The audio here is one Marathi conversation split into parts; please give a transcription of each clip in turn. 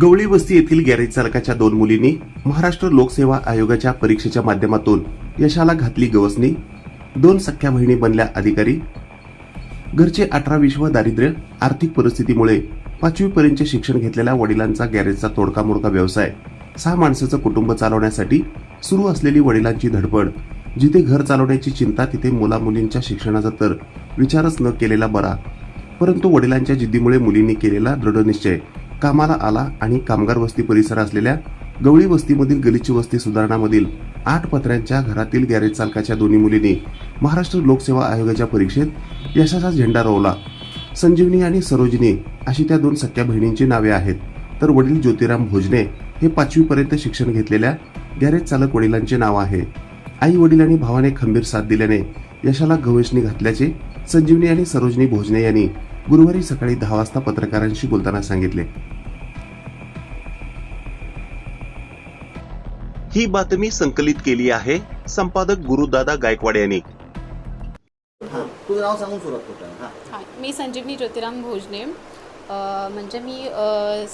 गवळी वस्ती येथील गॅरेज चालकाच्या दोन मुलींनी महाराष्ट्र लोकसेवा आयोगाच्या परीक्षेच्या माध्यमातून यशाला घातली गवसणी. दोन सख्या बहिणी बनल्या अधिकारी. घरचे अठरा विश्व दारिद्र्य आर्थिक परिस्थितीमुळे पाचवीपर्यंतचे शिक्षण घेतलेल्या वडिलांचा गॅरेजचा तोडका मोडका व्यवसाय सहा माणसाचं कुटुंब चालवण्यासाठी सुरू असलेली वडिलांची धडपड जिथे घर चालवण्याची चिंता तिथे मुला मुलींच्या शिक्षणाचा तर विचारच न केलेला बरा. परंतु वडिलांच्या जिद्दीमुळे मुलींनी केलेला दृढनिश्चय कामाला आला आणि कामगार वस्ती परिसर असलेल्या गवळी वस्तीमधील गलिच्छ वस्ती सुधारणामधील आठ पत्र्यांच्या घरातील गॅरेज चालकाच्या दोन्ही मुलींनी महाराष्ट्र लोकसेवा आयोगाच्या परीक्षेत यशाचा झेंडा रोवला. संजीवनी आणि सरोजिनी अशी त्या दोन सख्या बहिणींची नावे आहेत. तर वडील ज्योतिराम भोजने हे पाचवीपर्यंत शिक्षण घेतलेल्या गॅरेज चालक वडिलांचे नाव आहे. आई वडील आणि भावाने खंबीर साथ दिल्याने यशाला गवेशणी घातल्याचे संजीवनी आणि सरोजिनी भोजने यांनी गुरुवारी सकाळी दहा वाजता पत्रकारांशी बोलताना सांगितले. ही बातमी संकलित केली आहे संपादक गुरुदादा गायकवाड यांनी. हां तुझं नाव सांगून सुरुवात करतो हां. हां मी संजीवनी ज्योतिराम भोजने. म्हणजे मी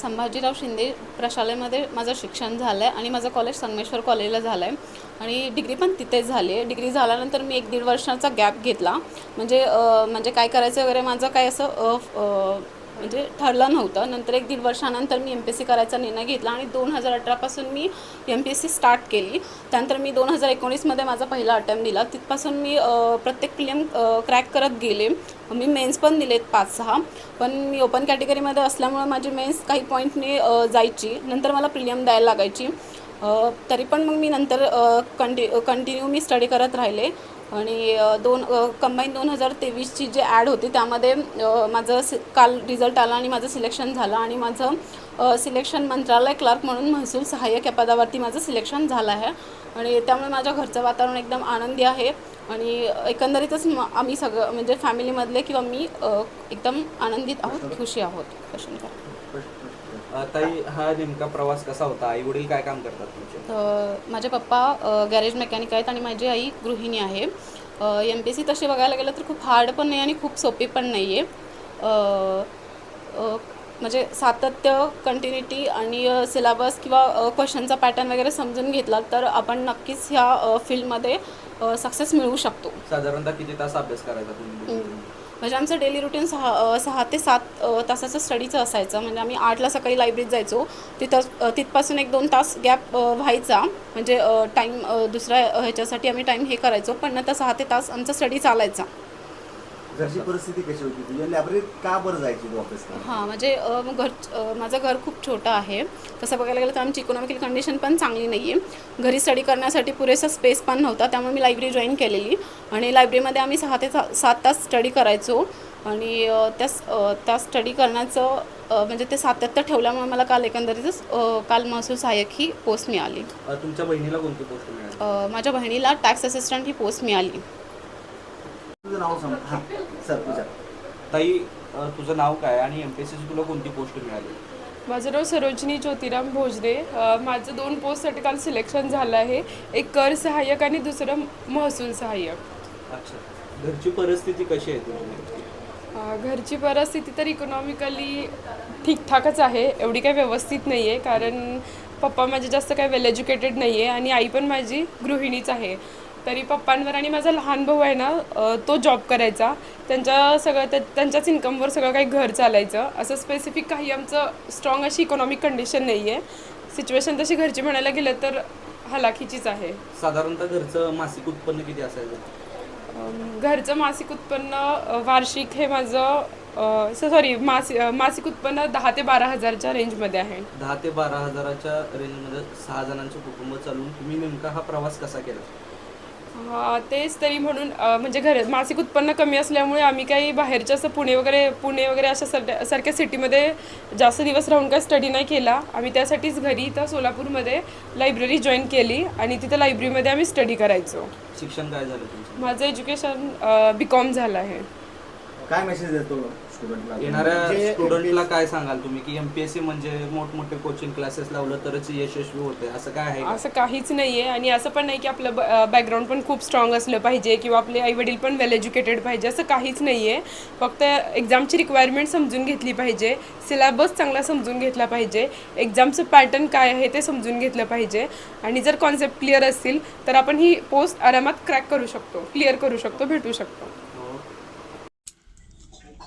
संभाजीराव शिंदे प्रशालेमध्ये माझं शिक्षण झालं आहे आणि माझं कॉलेज संगमेश्वर कॉलेजला झालं आहे आणि डिग्री पण तिथेच झाली आहे. डिग्री झाल्यानंतर मी एक दीड वर्षाचा गॅप घेतला. म्हणजे म्हणजे काय करायचं वगैरे माझं काय असं म्हणजे ठरलं नव्हतं. नंतर एक दीड वर्षानंतर मी एम पी एस सी करायचा निर्णय घेतला आणि दोन हजार अठरापासून मी M P S C start केली. त्यानंतर मी दोन हजार एकोणीसमध्ये माझा पहिला अटेम्प्ट दिला. तिथपासून मी प्रत्येक प्रिलियम क्रॅक करत गेले. मी मेन्स पण दिलेत पाच सहा. पण मी ओपन कॅटेगरीमध्ये असल्यामुळे माझी मेन्स काही पॉईंटने जायची. नंतर मला प्रिलियम द्यायला लागायची. तरी पण मग मी नंतर कंटि कंटिन्यू मी स्टडी करत राहिले. आणि दोन कंबाईन दोन हजार तेवीसची जी ॲड होती त्यामध्ये माझं सि काल रिझल्ट आला आणि माझं सिलेक्शन झालं आणि माझं सिलेक्शन मंत्रालय क्लार्क म्हणून महसूल सहाय्यक या पदावरती माझं सिलेक्शन झालं आहे. आणि त्यामुळे माझ्या घरचं वातावरण एकदम आनंदी आहे. आणि एकंदरीतच आम्ही सगळं म्हणजे फॅमिलीमधले किंवा मी एकदम आनंदित आहोत खुशी आहोत. क्वेश्चन करा ताई हा नेमका प्रवास कसा होता? आई वडील काय काम करतात तुमचे? माझे पप्पा गॅरेज मेकॅनिक आहेत आणि माझी आई गृहिणी आहे. एम पी एस सी तसे बघायला गेलं तर खूप हार्ड पण नाही आणि खूप सोपी पण नाही आहे म्हणजे सातत्य कंटिन्युटी आणि सिलेबस किंवा क्वेश्चनचा पॅटर्न वगैरे समजून घेतला तर आपण नक्कीच ह्या फील्डमध्ये सक्सेस मिळवू शकतो. साधारणतः किती तास अभ्यास करायचा तुम्ही. म्हणजे आमचं डेली रुटीन सहा सहा ते सात तासाचं स्टडीचं असायचं. म्हणजे आम्ही आठला सकाळी लायब्ररीत जायचो. तिथं तिथपासून एक दोन तास गॅप व्हायचा. म्हणजे टाईम दुसऱ्या ह्याच्यासाठी आम्ही टाईम हे करायचो. पण नंतर सहा ते तास आमचा स्टडी चालायचा. घरची परिस्थिती कशी होती तुझ्या लायब्ररीत का बरं जायची तू हां म्हणजे मग घर माझं घर खूप छोटं आहे. तसं बघायला गेलं तर आमची इकॉनॉमिकल कंडिशन पण चांगली नाही आहे घरी स्टडी करण्यासाठी पुरेसा स्पेस पण नव्हता त्यामुळे मी लायब्ररी जॉईन केलेली. आणि लायब्ररीमध्ये आम्ही सहा ते सा- सात तास स्टडी करायचो. आणि त्या त्या स्टडी करण्याचं म्हणजे ते सातत्य ठेवल्यामुळे मला काल एकंदरीतच काल महसूल सहाय्यक ही पोस्ट मिळाली. तुमच्या बहिणीला कोणती पोस्ट मिळाली? माझ्या बहिणीला टॅक्स असिस्टंट ही पोस्ट मिळाली. तुझं नाव सांग. सर ताई अ, तुझं नाव काय आणि एम पी एस तुला कोणती पोस्ट मिळाली? माझं नाव सरोजिनी ज्योतिराम भोजने अ, माझं दोन पोस्टसाठी काल सिलेक्शन झालं आहे. एक कर सहाय्यक आणि दुसरं महसूल सहाय्यक. अच्छा. घरची परिस्थिती कशी आहे तुझी? अ, घरची परिस्थिती तर इकॉनॉमिकली ठीकठाकच आहे. एवढी काही व्यवस्थित नाही आहे कारण पप्पा माझे जास्त काही वेल एज्युकेटेड नाही आहे आणि आई पण माझी गृहिणीच आहे. तरी पप्पांवर आणि माझा लहान भाऊ आहे ना तो जॉब करायचा. त्यांच्या सगळं त्या त्यांच्याच इन्कमवर सगळं काही घर चालायचं. असं स्पेसिफिक काही आमचं स्ट्रॉंग अशी इकॉनॉमिक कंडिशन नाही आहे सिच्युएशन तशी घरची म्हणायला गेलं तर हलाखीचीच आहे. साधारणतः घरचं मासिक उत्पन्न किती असायचं? घरचं मासिक उत्पन्न वार्षिक हे माझं सॉरी मासिक मासिक उत्पन्न दहा ते बारा हजारच्या रेंजमध्ये आहे. दहा ते बारा हजाराच्या रेंजमध्ये सहा जणांचं कुटुंब चालवून तुम्ही नेमका हा प्रवास कसा केला? तेच तरी म्हणून म्हणजे घर मासिक उत्पन्न कमी असल्यामुळे आम्ही काही बाहेरच्या असं पुणे वगैरे पुणे वगैरे अशा सर सारख्या सिटीमध्ये जास्त दिवस राहून काही स्टडी नाही केला. आम्ही त्यासाठीच घरी इथं सोलापूरमध्ये लायब्ररी जॉईन केली आणि तिथं लायब्ररीमध्ये आम्ही स्टडी करायचो. शिक्षण काय झालं माझं एज्युकेशन बी कॉम झालं आहे. काय मेसेज देतो? स्टुडंटला येणाऱ्या स्टुडंटला काय सांगाल तुम्ही? की एमपीएससी म्हणजे मोठमोठे कोचिंग क्लासेस लावलं तरच यशस्वी होते. असं काय आहे? असं काहीच नाही आहे आणि असं पण नाही की आपलं बॅकग्राऊंड पण खूप स्ट्रॉंग असलं पाहिजे किंवा आपले आईवडील पण वेल एज्युकेटेड पाहिजे. असं काहीच नाही आहे फक्त एक्झामची रिक्वायरमेंट समजून घेतली पाहिजे. सिलेबस चांगला समजून घेतला पाहिजे. एक्झामचं पॅटर्न काय आहे ते समजून घेतलं पाहिजे. आणि जर कॉन्सेप्ट क्लिअर असतील तर आपण ही पोस्ट आरामात क्रॅक करू शकतो. क्लिअर करू शकतो भेटू शकतो.